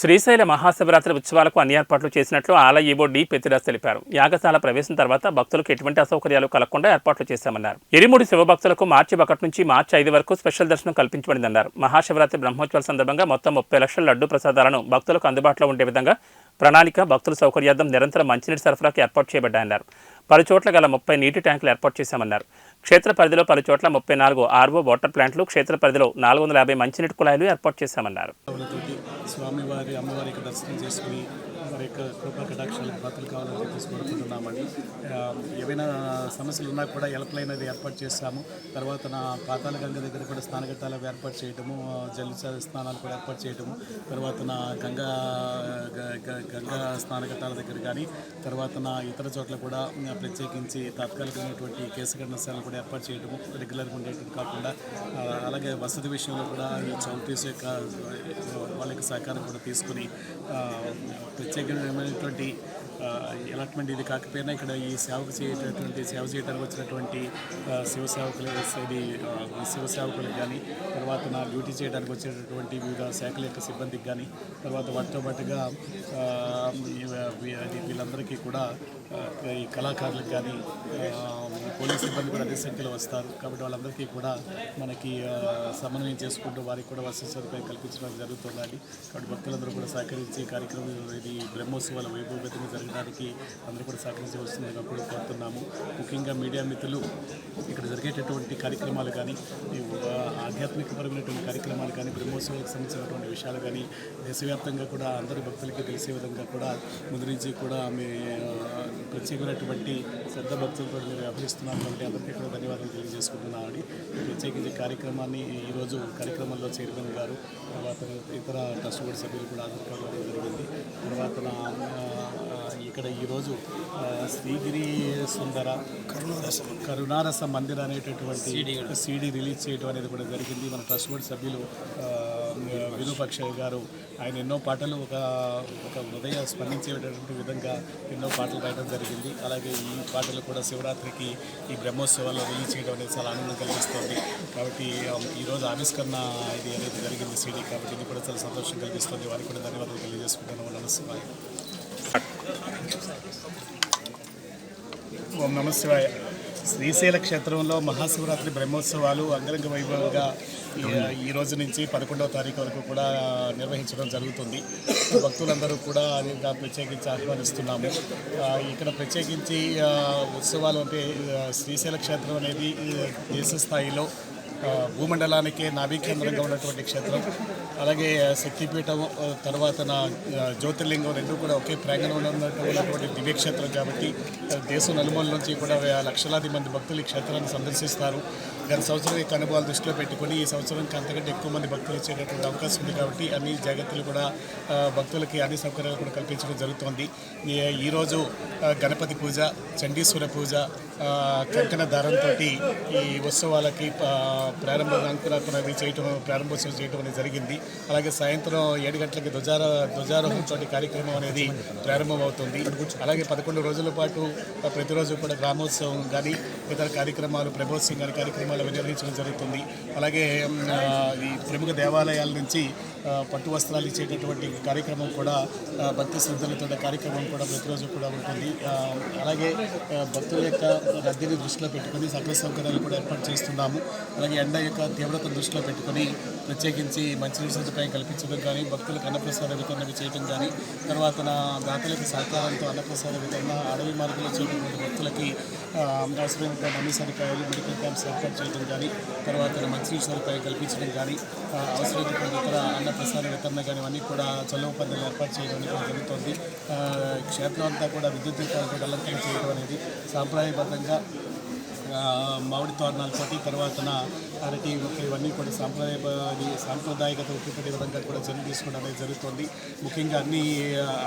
శ్రీశైల మహాశివరాత్రి ఉత్సవాలకు అన్ని ఏర్పాట్లు చేసినట్లు ఆలయ ఈవో డి పెత్తిరాజ్ తెలిపారు. యాగశాల ప్రవేశం తర్వాత భక్తులకు ఎటువంటి అసౌకర్యాలు కలగకుండా ఏర్పాట్లు చేశామన్నారు. ఇరుముడి శివభక్తులకు మార్చి ఒకటి నుంచి మార్చి ఐదు వరకు స్పెషల్ దర్శనం కల్పించబడిందన్నారు. మహాశివరాత్రి బ్రహ్మోత్సవాల సందర్భంగా మొత్తం ముప్పై లక్షల లడ్డు ప్రసాదాలను భక్తులకు అందుబాటులో ఉండే విధంగా ప్రణాళిక భక్తుల సౌకర్యార్థం నిరంతరం మంచినీటి సరఫరాకు ఏర్పాటు చేయబడ్డాయన్నారు. పలు చోట్ల గల ముప్పై నీటి ట్యాంకులు ఏర్పాటు చేశామన్నారు. క్షేత్ర పరిధిలో పలు చోట్ల ముప్పై నాలుగు ఆర్వో వాటర్ ప్లాంట్లు క్షేత్ర పరిధిలో నాలుగు వందల యాభై మంచినీటి కుళాయిలు ఏర్పాటు చేశామన్నారు. స్వామివారి అమ్మవారి దర్శనం చేసుకుని వారి యొక్క కృపా కటాక్షాలకు పాత్రలు కావాలని చెప్పేసి కోరుకుంటున్నామండి. ఏవైనా సమస్యలు ఉన్నా కూడా హెల్ప్ లైన్ అది ఏర్పాటు చేస్తాము తర్వాత నా పాతాల గంగ దగ్గర కూడా స్నానఘట్టాలు ఏర్పాటు చేయటము జల్ స్నానాలు కూడా ఏర్పాటు చేయటము తర్వాత నా గంగా గ- గ- గంగా స్నానఘట్టాల దగ్గర కానీ తర్వాత నా ఇతర చోట్ల కూడా ప్రత్యేకించి తాత్కాలికమైనటువంటి కేసు గణశాలను కూడా ఏర్పాటు చేయటము రెగ్యులర్గా ఉండేటువంటి కాకుండా అలాగే వసతి విషయంలో కూడా ఈ చౌల్టీస్ యొక్క వాళ్ళ యొక్క సహకారం కూడా తీసుకుని ఆ, అలాట్మెంట్ ఇది కాకపోయినా ఇక్కడ ఈ సేవకు చేయటటువంటి సేవ చేయడానికి వచ్చినటువంటి శివసేవకులు శివ సేవకులు ఇది శివ సేవకులకు కానీ తర్వాత నా డ్యూటీ చేయడానికి వచ్చేటటువంటి వివిధ శాఖల యొక్క సిబ్బందికి కానీ తర్వాత వాటితో పాటుగా వీళ్ళందరికీ కూడా ఈ కళాకారులకు కానీ పోలీస్ సిబ్బంది కూడా అదే సంఖ్యలో వస్తారు. కాబట్టి వాళ్ళందరికీ కూడా మనకి సమన్వయం చేసుకుంటూ వారికి కూడా వసతి సదుపాయం కల్పించడం జరుగుతుందండి. కాబట్టి భక్తులందరూ కూడా సహకరించి కార్యక్రమం ఇది బ్రహ్మోత్సవాల వైభవంగా జరగడానికి అందరూ కూడా సహకరించి వస్తుందని అప్పుడు కోరుతున్నాము. ముఖ్యంగా మీడియా మిత్రులు ఇక్కడ జరిగేటటువంటి కార్యక్రమాలు కానీ ఈ ఆ, ఆధ్యాత్మికపరమైనటువంటి కార్యక్రమాలు కానీ బ్రహ్మోత్సవాలకు సంబంధించినటువంటి విషయాలు కానీ దేశవ్యాప్తంగా కూడా అందరి భక్తులకి తెలిసే విధంగా కూడా ముందు నుంచి కూడా మీ ప్రత్యేకమైనటువంటి శ్రద్ధ భక్తులతో మీరు వ్యవహరిస్తున్నారు. కాబట్టి అందరికీ కూడా ధన్యవాదాలు తెలియజేసుకుంటున్నామండి ప్రత్యేకించి కార్యక్రమాన్ని ఈరోజు కార్యక్రమంలో చైర్మన్ గారు తర్వాత ఇతర ట్రస్ట్ బోర్డు సభ్యులు కూడా హాజరు కావడం జరిగింది. తర్వాత ఇక్కడ ఈరోజు శ్రీగిరి సుందర కరుణారస కరుణారస మందిర్ అనేటటువంటి సీడీ రిలీజ్ చేయడం అనేది కూడా జరిగింది. మన ట్రస్ట్ బోర్డు సభ్యులు విరూపాక్షయ్య గారు ఆయన ఎన్నో పాటలు ఒక ఒక హృదయ స్పందించేటటువంటి విధంగా ఎన్నో పాటలు రాయడం జరిగింది. అలాగే ఈ పాటలు కూడా శివరాత్రికి ఈ బ్రహ్మోత్సవాల్లో రిలీజ్ చేయడం అనేది చాలా ఆనందం కలిగిస్తుంది. కాబట్టి ఈరోజు ఆవిష్కరణ ఇది అనేది జరిగింది సిడీ కాబట్టి ఇది కూడా చాలా సంతోషం కలిగిస్తుంది. వారికి కూడా ధన్యవాదాలు తెలియజేసుకుంటాను నమస్తే ఓం నమ శ్రీశైల క్షేత్రంలో మహాశివరాత్రి బ్రహ్మోత్సవాలు అంగరంగ వైభవంగా ఈ- రోజు నుంచి పదకొండవ తారీఖు వరకు కూడా నిర్వహించడం జరుగుతుంది. భక్తులందరూ కూడా అదిగా ప్రత్యేకించి ఆహ్వానిస్తున్నాము. ఇక్కడ ప్రత్యేకించి ఉత్సవాలు అంటే శ్రీశైల క్షేత్రం అనేది ఆ, దేశ స్థాయిలో భూమండలానికే నాభికేంద్రంగా ఉన్నటువంటి క్షేత్రం. అలాగే శక్తిపీఠం తర్వాత నా జ్యోతిర్లింగం రెండు కూడా ఒకే ప్రాంగణంలో ఉన్నటువంటి దివ్యక్షేత్రం కాబట్టి దేశం నలుమూల నుంచి కూడా లక్షలాది మంది భక్తులు ఈ క్షేత్రాన్ని సందర్శిస్తారు. గత సంవత్సరం యొక్క అనుభవాలు దృష్టిలో పెట్టుకొని ఈ సంవత్సరానికి అంతకంటే ఎక్కువ మంది భక్తులు వచ్చేటటువంటి అవకాశం ఉంది కాబట్టి అన్ని జాగ్రత్తలు కూడా భక్తులకి అన్ని సౌకర్యాలు కూడా కల్పించడం జరుగుతోంది. ఈ- ఈరోజు గణపతి పూజ చండీశ్వర పూజ కంకణ దారంతో ఈ ఉత్సవాలకి ఆ, ప్రారంభ అవి చేయటం ప్రారంభోత్సవం చేయటం అనేది జరిగింది. అలాగే సాయంత్రం ఏడు గంటలకి ధ్వజార ధ్వజారోహణతో కార్యక్రమం అనేది ప్రారంభమవుతుంది. అలాగే పదకొండు రోజుల పాటు ప్రతిరోజు కూడా గ్రామోత్సవం కానీ ఇతర కార్యక్రమాలు ప్రభోత్సవం కానీ కార్యక్రమాలు నిర్వహించడం జరుగుతుంది. అలాగే ఈ ప్రముఖ దేవాలయాల నుంచి పట్టు వస్త్రాలు ఇచ్చేటటువంటి కార్యక్రమం కూడా భక్తి శ్రద్ధలతో కార్యక్రమం కూడా ప్రతిరోజు కూడా ఉంటుంది. అలాగే భక్తుల యొక్క రద్దీని దృష్టిలో పెట్టుకొని సకల సౌకర్యాలు కూడా ఏర్పాటు చేస్తున్నాము. అలాగే ఎండ యొక్క తీవ్రతను దృష్టిలో పెట్టుకొని ప్రత్యేకించి మంచి సదుపాయం కల్పించడం కానీ భక్తులకు అన్నప్రసాద వితరణ చేయడం కానీ తర్వాత నా దాతలకు సహకారంతో అన్నప్రసాద వితరణ అడవి మార్గంలో చేయటువంటి భక్తులకి అవసరమైనటువంటి అన్ని సదుపాయాలు మెడికల్ క్యాంప్స్ ఏర్పాటు చేయడం కానీ తర్వాత మంచి సదుపాయం కల్పించడం కానీ అవసరమైనటువంటి ఇతర అన్నప్రసాద వితరణ కానీ అన్నీ కూడా చలువ పద్ధతులు ఏర్పాటు చేయడం అనేది జరుగుతుంది. క్షేత్రం అంతా కూడా విద్యుత్ దీపాలతో అలంకరణ చేయడం అనేది సాంప్రదాయబద్ధంగా మామిడి తోరణాలతోటి తర్వాత అరటి ఒక ఇవన్నీ కూడా సాంప్రదాయ సాంప్రదాయకత ఉట్టిపడే విధంగా కూడా చర్య తీసుకోవడం అనేది జరుగుతుంది. ముఖ్యంగా అన్ని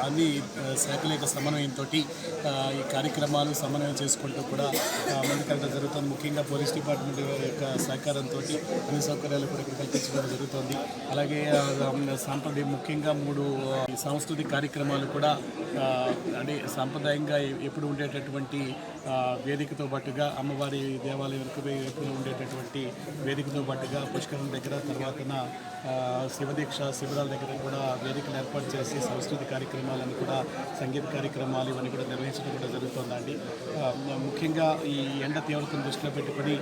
అన్ని శాఖల యొక్క సమన్వయంతో ఈ కార్యక్రమాలు సమన్వయం చేసుకుంటూ కూడా ముందుకెళ్ళడం జరుగుతుంది. ముఖ్యంగా పోలీస్ డిపార్ట్మెంట్ యొక్క సహకారంతో అన్ని సౌకర్యాలు కూడా ఇక్కడ కల్పించడం జరుగుతుంది. అలాగే సాంప్రదాయ ముఖ్యంగా మూడు సాంస్కృతిక కార్యక్రమాలు కూడా అంటే సాంప్రదాయంగా ఎప్పుడు ఉండేటటువంటి వేదికతో పాటుగా అమ్మవారి దేవాలయం వెనుక ఎప్పుడు ఉండేటటువంటి వేదికతో పాటుగా పుష్కరం దగ్గర తర్వాతన శివదీక్ష శిబిరాల దగ్గర కూడా వేదికలు ఏర్పాటు చేసి సంస్కృతి కార్యక్రమాలను కూడా సంగీత కార్యక్రమాలు ఇవన్నీ కూడా నిర్వహించడం కూడా జరుగుతుందండి. ముఖ్యంగా ఈ ఎండ తీవ్రతను దృష్టిలో పెట్టుకొని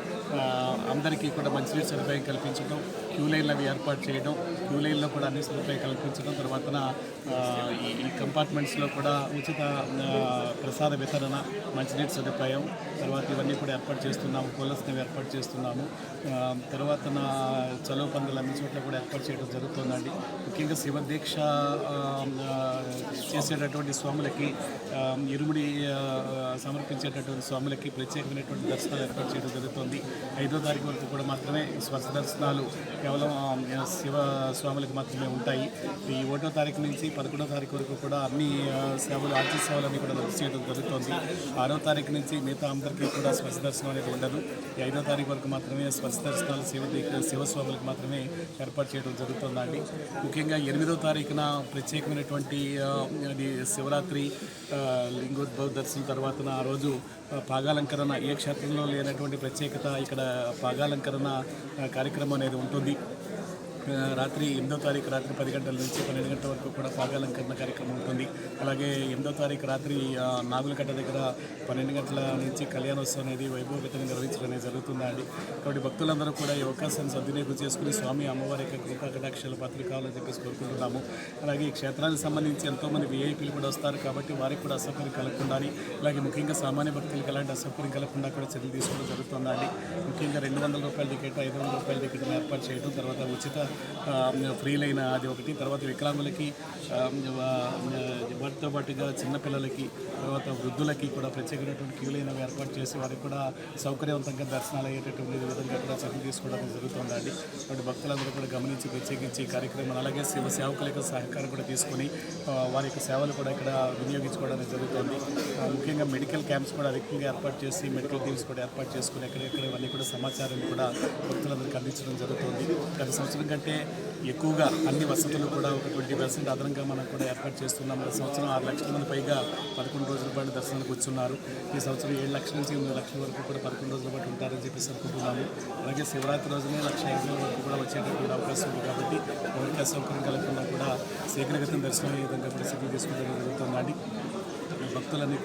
అందరికీ కూడా మంచినీటి సదుపాయం కల్పించడం క్యూ లైన్లు అవి ఏర్పాటు చేయడం క్యూ లైన్లో కూడా అన్ని సదుపాయం కల్పించడం తర్వాతన ఈ కంపార్ట్మెంట్స్లో కూడా ఉచిత ప్రసాద వితరణ మంచినీటి సదుపాయం తర్వాత ఇవన్నీ కూడా ఏర్పాటు చేస్తున్నాము కూలర్స్ని ఏర్పాటు చేస్తున్నాము. తర్వాత నా చలో పందులు అన్ని చోట్ల కూడా ఏర్పాటు చేయడం జరుగుతుందండి. ముఖ్యంగా శివ దీక్ష చేసేటటువంటి స్వాములకి ఇరుముడి సమర్పించేటటువంటి స్వాములకి ప్రత్యేకమైనటువంటి దర్శనాలు ఏర్పాటు చేయడం జరుగుతుంది. ఐదో తారీఖు వరకు కూడా మాత్రమే స్వస్థ దర్శనాలు కేవలం శివ స్వాములకు మాత్రమే ఉంటాయి. ఈ ఒకటో తారీఖు నుంచి పదకొండో తారీఖు వరకు కూడా అన్ని సేవలు ఆర్టీ సేవలన్నీ కూడా రద్దు చేయడం జరుగుతుంది. ఆరో తారీఖు నుంచి మిగతా అందరికీ కూడా స్వస్థ దర్శనం అనేది ఉండదు. ఐదో తారీఖు వరకు మాత్రమే స్వస్థ దర్శనాలు శివ శివస్వాములకు మాత్రమే ఏర్పాటు చేయడం జరుగుతుందండి. ముఖ్యంగా ఎనిమిదో తారీఖున ప్రత్యేకమైనటువంటి అది శివరాత్రి లింగోద్భవ దర్శనం తర్వాత ఆ రోజు పాగాలంకరణ ఏ క్షేత్రంలో లేనటువంటి ప్రత్యేకత ఇక్కడ పాగాలంకరణ కార్యక్రమం అనేది ఉంటుంది. రాత్రి ఎనిమిదో తారీఖు రాత్రి పది గంటల నుంచి పన్నెండు గంటల వరకు కూడా పాగాలంకరణ కార్యక్రమం ఉంటుంది. అలాగే ఎనిమిదో తారీఖు రాత్రి ఆ, నాగులకట్ట దగ్గర పన్నెండు గంటల నుంచి కళ్యాణోత్సవం అనేది వైభవగతంగా నిర్వహించడం అనేది జరుగుతుందండి. కాబట్టి భక్తులందరూ కూడా ఈ అవకాశాన్ని సద్వినియోగం చేసుకుని స్వామి అమ్మవారి యొక్క కృపా కటాక్షాల పాత్ర కావాలని చెప్పేసి కోరుకుంటున్నాము. అలాగే ఈ క్షేత్రానికి సంబంధించి ఎంతోమంది విఐపీలు కూడా వస్తారు కాబట్టి వారికి కూడా అసౌకర్యం కలగకుండా అలాగే ముఖ్యంగా సామాన్య భక్తులకు ఎలాంటి అసౌకర్యం కలగకుండా కూడా చర్యలు తీసుకోవడం జరుగుతుందండి. ముఖ్యంగా రెండు వందల రూపాయల టికెట్ ఐదు వందల రూపాయల టికెట్ ఏర్పాటు చేయడం తర్వాత ఉచిత ఫ్రీ లైన్ అది ఒకటి తర్వాత వికలాంగులకి వాటితో పాటుగా చిన్నపిల్లలకి తర్వాత వృద్ధులకి కూడా ప్రత్యేకమైనటువంటి క్యూ లైన్ ఏర్పాటు చేసి వారికి కూడా సౌకర్యవంతంగా దర్శనాలు అయ్యేటటువంటి విధంగా కూడా చర్యలు తీసుకోవడం జరుగుతుందండి. కాబట్టి భక్తులందరూ కూడా గమనించి ప్రత్యేకించి కార్యక్రమం అలాగే శివ సేవకుల యొక్క సహకారం కూడా తీసుకొని వారి యొక్క సేవలు కూడా ఇక్కడ వినియోగించుకోవడానికి జరుగుతుంది. ముఖ్యంగా మెడికల్ క్యాంప్స్ కూడా అధికంగా ఏర్పాటు చేసి మెడికల్ టీమ్స్ కూడా ఏర్పాటు చేసుకుని ఎక్కడెక్కడ ఇవన్నీ కూడా సమాచారాన్ని కూడా భక్తులందరికీ అందించడం జరుగుతుంది. గత సంవత్సరం కంటే ఎక్కువగా అన్ని వసతులు కూడా ఒక ట్వంటీ పర్సెంట్ అదనంగా మనం కూడా ఏర్పాటు చేస్తున్నాం. సంవత్సరం ఆరు లక్షల మంది పైగా పదకొండు రోజుల పాటు దర్శనానికి వచ్చున్నారు. ఈ సంవత్సరం ఏడు లక్షల నుంచి ఎనిమిది లక్షల వరకు కూడా పదకొండు రోజుల పాటు ఉంటారని చెప్పేసి అనుకుంటున్నాము. అలాగే శివరాత్రి రోజునే లక్ష ఐదు వరకు కూడా వచ్చేటటువంటి అవకాశం ఉంది కాబట్టి ఎవరికి అసౌకర్యం కలగకుండా కూడా శీఘ్రగతిన దర్శనం ఏ విధంగా ప్రసిద్ధి తీసుకుంటే జరుగుతుందండి. భక్తులన్నీ